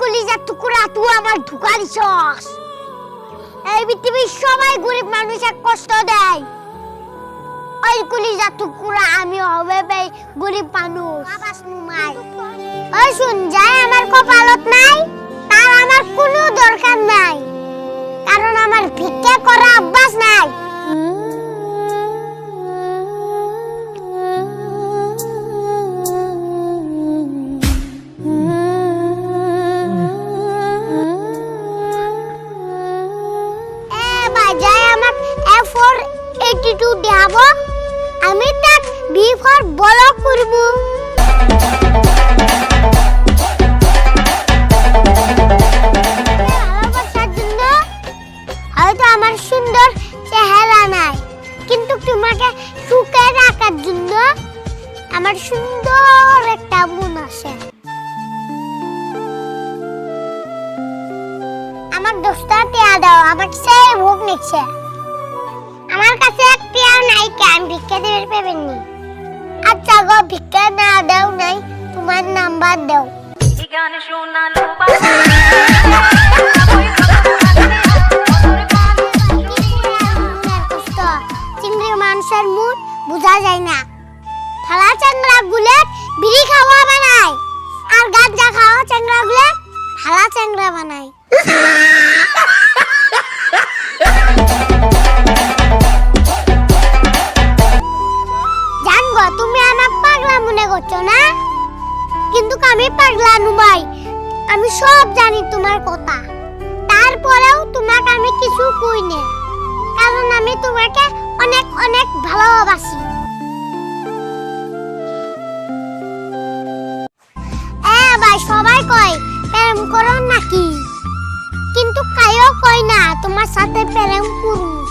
কলিজার টুকরা তুই আমার ধোকা দিছস। এই পৃথিবীর সবাই গরিব মানুষের কষ্ট দেয়। ওই কলিজার টুকরা আমি হবে পেয়ে গরিব মানুষ। আবাস নুমাই ওই শুন যায় আমার কপালত নাই? ফর এইটি টু দেখাব। আমি তাক বি ফর ব্লক করব। আমার সুন্দর চেহারা নাই। কিন্তু তোমাকে সুখে রাখার জন্য আমার সুন্দর একটা মন আছে। আমার দোস্তা টিয়া দাও আমার ভোগ নিচ্ছে। নাই আমি ভিক্ষা দেবে পেবেননি আচ্ছা গো ভিক্ষা না দাও নাই তোমার নাম্বার দাও। গান শোনালো চিংড়ি মানুষের মুড বোঝা যায় না। থালা চাংড়া গুলেট বিড়ি খাওয়া বানায়। আর গাঁজা খাওয়া চাংড়া গুলেট থালা চাংড়া বানায়। মনে করছ না? কিন্তু আমি পাগলা নুবাই আমি সব জানি তোমার কথা। তারপরেও তোমাকে আমি কিছু কই না, কারণ আমি তোমাকে অনেক অনেক ভালোবাসি। ভাই সবাই কয়, প্রেম করো নাকি? কিন্তু কায়ও কয় না, তোমার সাথে প্রেম করুন।